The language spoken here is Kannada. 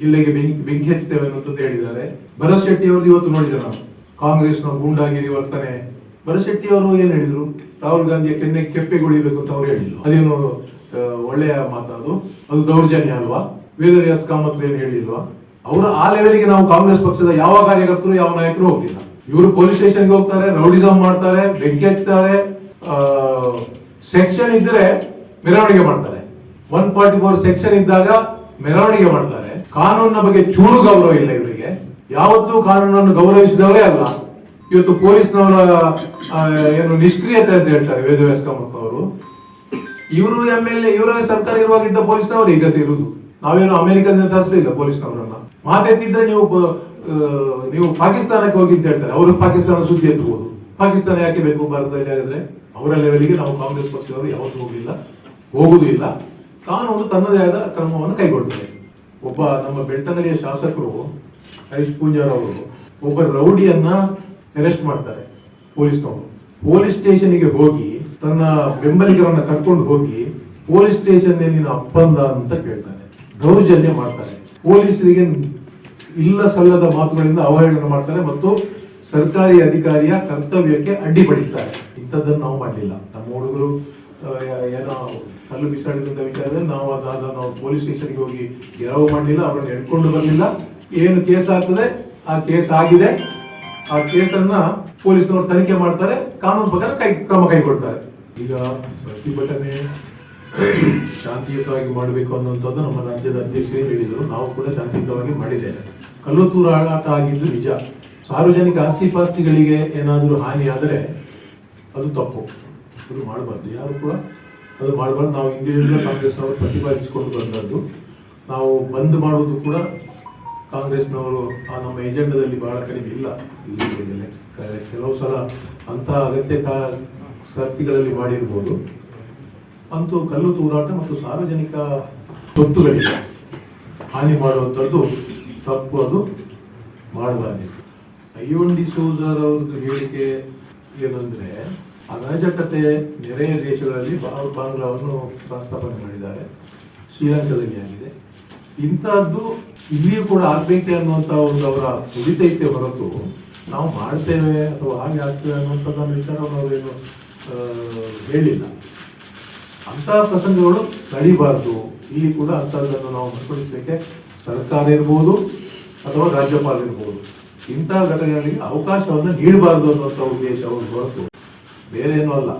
ಜಿಲ್ಲೆಗೆ ಬೆಂಕಿ ಬೆಂಕಿ ಹಚ್ಚುತ್ತೇವೆ ಅನ್ನುವಂಥದ್ದು ಹೇಳಿದ್ದಾರೆ. ಭರತ್ ಶೆಟ್ಟಿ ಅವರು ಇವತ್ತು ನೋಡಿದೆ ನಾವು? ಕಾಂಗ್ರೆಸ್ನ ಗೂಂಡಾಗಿರಿ ವರ್ತನೆ. ಭರತ್ ಶೆಟ್ಟಿ ಅವರು ಏನ್ ಹೇಳಿದ್ರು? ರಾಹುಲ್ ಗಾಂಧಿಯ ಕೆನ್ನೆ ಕೆಪ್ಪೆಗೊಳಿಬೇಕು ಅಂತ ಅವ್ರು ಹೇಳಿದ್ರು. ಅದೇನು ಒಳ್ಳೆಯ ಮಾತಾದು ಅದು. ದೌರ್ಜನ್ಯ ಅಲ್ವಾ? ವೇದವ್ಯಾಸ ಕಾಮತ್ ಏನು ಹೇಳಿಲ್ವಾ? ಅವರು ಆ ಲೆವೆಲ್ಗೆ ನಾವು ಕಾಂಗ್ರೆಸ್ ಪಕ್ಷದ ಯಾವ ಕಾರ್ಯಕರ್ತರು, ಯಾವ ನಾಯಕರು ಹೋಗಿಲ್ಲ ಇವರು ಪೊಲೀಸ್ ಸ್ಟೇಷನ್ಗೆ ಹೋಗ್ತಾರೆ ರೌಡಿಸಮ್ ಮಾಡ್ತಾರೆ, ಬೆಂಕಿ ಹಚ್ತಾರೆ ಸೆಕ್ಷನ್ ಇದ್ರೆ ಮೆರವಣಿಗೆ ಮಾಡ್ತಾರೆ. ಒನ್ ಫಾರ್ಟಿ ಫೋರ್ ಸೆಕ್ಷನ್ ಇದ್ದಾಗ ಮೆರವಣಿಗೆ ಮಾಡ್ತಾರೆ. ಕಾನೂನಿನ ಬಗ್ಗೆ ಚೂರು ಗೌರವ ಇಲ್ಲ ಇವರಿಗೆ. ಯಾವತ್ತೂ ಕಾನೂನನ್ನು ಗೌರವಿಸಿದವರೇ ಅಲ್ಲ. ಇವತ್ತು ಪೊಲೀಸ್ನವರ ಏನು ನಿಷ್ಕ್ರಿಯತೆ ಅಂತ ಹೇಳ್ತಾರೆ ವೇದವ್ಯಾಸ ಕಾಮತ್ ಅವರು. ಇವರು ಎಂ ಎಲ್ ಎ, ಇವರ ಸರ್ಕಾರ ಇರುವಾಗಿದ್ದ ಪೊಲೀಸ್ನವರು ಈಗ ಸೇರುವುದು. ನಾವೇನು ಅಮೆರಿಕದಿಂದ ತರಿಸಲಿಲ್ಲ ಪೊಲೀಸ್ನವರನ್ನ. ಮಾತೆತ್ತಿದ್ರೆ ನೀವು ನೀವು ಪಾಕಿಸ್ತಾನಕ್ಕೆ ಹೋಗಿ ಅಂತ ಹೇಳ್ತಾರೆ. ಅವರು ಪಾಕಿಸ್ತಾನ ಸುದ್ದಿ ಎತ್ತಬಹುದು ಪಾಕಿಸ್ತಾನ ಯಾಕೆ ಬೇಕು ಭಾರತದಲ್ಲಿ ಹಾಗಾದ್ರೆ ಅವರ ಲೆವೆಲ್ಗೆ ನಾವು ಕಾಂಗ್ರೆಸ್ ಪಕ್ಷದವರು ಯಾವತ್ತೂ ಹೋಗಲಿಲ್ಲ. ಹೋಗುವುದಿಲ್ಲ. ಕಾನೂನು ತನ್ನದೇ ಆದ ಕ್ರಮವನ್ನು ಕೈಗೊಳ್ತದೆ ಒಬ್ಬ ನಮ್ಮ ಬೆಳ್ತಂಗಡಿಯ ಶಾಸಕರು ಹರೀಶ್ ಪೂಜಾರವರು ಒಬ್ಬ ರೌಡಿಯನ್ನ ಅರೆಸ್ಟ್ ಮಾಡ್ತಾರೆ ಪೊಲೀಸ್ನವರು ಪೊಲೀಸ್ ಸ್ಟೇಷನ್ಗೆ ಹೋಗಿ ತನ್ನ ಬೆಂಬಲಿಗರನ್ನ ಕರ್ಕೊಂಡು ಹೋಗಿ ಪೊಲೀಸ್ ಸ್ಟೇಷನ್ ನಿನ್ನ ಅಪ್ಪಂದ ಅಂತ ಕೇಳ್ತಾರೆ. ದೌರ್ಜನ್ಯ ಮಾಡ್ತಾರೆ. ಪೊಲೀಸರಿಗೆ ಇಲ್ಲ ಸಲ್ಲದ ಮಾತುಗಳಿಂದ ಅವಹೇಳನ ಮಾಡ್ತಾರೆ ಮತ್ತು ಸರ್ಕಾರಿ ಅಧಿಕಾರಿಯ ಕರ್ತವ್ಯಕ್ಕೆ ಅಡ್ಡಿಪಡಿಸ್ತಾರೆ. ಇಂಥದ್ದನ್ನು ನಾವು ಮಾಡಲಿಲ್ಲ. ನಮ್ಮ ಹುಡುಗರು ಏನೋ ಕಲ್ಲು ಬಿಸಾಡಿದಂತ ವಿಚಾರದಲ್ಲಿ ನಾವು ಅದಾದ ನಾವು ಪೊಲೀಸ್ ಸ್ಟೇಷನ್ಗೆ ಹೋಗಿ ಗೆರವು ಮಾಡಲಿಲ್ಲ, ಅವರನ್ನು ಎಡ್ಕೊಂಡು ಬರಲಿಲ್ಲ. ಏನು ಕೇಸ್ ಆಗ್ತದೆ? ಆ ಕೇಸ್ ಆಗಿದೆ. ಆ ಕೇಸನ್ನ ಪೊಲೀಸ್ನವರು ತನಿಖೆ ಮಾಡ್ತಾರೆ. ಕಾನೂನು ಪ್ರಕಾರ ಕೈ, ಕ್ರಮ ಕೈಗೊಳ್ತಾರೆ. ಈಗ ಪ್ರತಿಭಟನೆ ಶಾಂತಿಯುತವಾಗಿ ಮಾಡಬೇಕು ಅನ್ನುವಂಥದ್ದು ನಮ್ಮ ರಾಜ್ಯದ ಅಧ್ಯಕ್ಷರೇ ಹೇಳಿದರು. ನಾವು ಕೂಡ ಶಾಂತಿಯುತವಾಗಿ ಮಾಡಿದ್ದೇವೆ. ಕಲ್ಲು ತೂರಾಟ ಆಗಿದ್ದು ನಿಜ. ಸಾರ್ವಜನಿಕ ಆಸ್ತಿ ಪಾಸ್ತಿಗಳಿಗೆ ಏನಾದರೂ ಹಾನಿಯಾದರೆ ಅದು ತಪ್ಪು. ಅದು ಮಾಡಬಾರ್ದು. ಯಾರು ಕೂಡ ಅದು ಮಾಡಬಾರ್ದು. ನಾವು ಹಿಂದಿನಿಂದ ಕಾಂಗ್ರೆಸ್ನವರು ಪ್ರತಿಪಾದಿಸಿಕೊಂಡು ಬಂದದ್ದು. ನಾವು ಬಂದ್ ಮಾಡುವುದು ಕೂಡ ಕಾಂಗ್ರೆಸ್ನವರು ಆ ನಮ್ಮ ಏಜೆಂಡಾದಲ್ಲಿ ಬಹಳ ಕಡಿಮೆ ಇಲ್ಲ. ಕೆಲವು ಸಲ ಅಂತಹ ಅಗತ್ಯ ಶಕ್ತಿಗಳಲ್ಲಿ ಮಾಡಿರ್ಬೋದು. ಅಂತೂ ಕಲ್ಲು ತೂರಾಟ ಮತ್ತು ಸಾರ್ವಜನಿಕ ಸ್ವತ್ತುಗಳಿಗೆ ಹಾನಿ ಮಾಡುವಂಥದ್ದು ತಪ್ಪು ಅದು. ಮಾಡಬಾರ್ದು ಅಯ್ಯೋಂಡಿ ಸೂಸರ್ ಅವ್ರದ್ದು ಹೇಳಿಕೆ ಏನಂದ್ರೆ, ಅರಾಜಕತೆ ನೆರೆಯ ದೇಶಗಳಲ್ಲಿ ಬಹಳ ಬಾಂಗ್ಲಾವನ್ನು ಪ್ರಸ್ತಾಪನೆ ಮಾಡಿದ್ದಾರೆ. ಶ್ರೀಲಂಕಾದಲ್ಲಿ ಆಗಿದೆ. ಇಂಥದ್ದು ಇಲ್ಲಿಯೂ ಕೂಡ ಆಗ್ಬೇಕೆ ಅನ್ನುವಂಥ ಒಂದು ಅವರ ಉಳಿತೈತೆ ಹೊರತು ನಾವು ಮಾಡ್ತೇವೆ ಅಥವಾ ಹಾಗೆ ಆಗ್ತೇವೆ ಅನ್ನುವಂಥದ್ದನ್ನು ವಿಚಾರವನ್ನು ಅವರೇನು ಹೇಳಿಲ್ಲ. ಅಂತಹ ಪ್ರಸಂಗಗಳು ನಡೀಬಾರದು ಇಲ್ಲಿ ಕೂಡ ಅಂಥದ್ದನ್ನು ನಾವು ಮರುಪಡಿಸಲಿಕ್ಕೆ ಸರ್ಕಾರ ಇರ್ಬೋದು ಅಥವಾ ರಾಜ್ಯಪಾಲ ಇರ್ಬೋದು. ಇಂತಹ ಘಟನೆಗಳಿಗೆ ಅವಕಾಶವನ್ನು ನೀಡಬಾರದು ಅನ್ನುವಂಥ ಉದ್ದೇಶ ಅವರು ಹೊರತು ಬೇರೇನೂ ಅಲ್ಲ.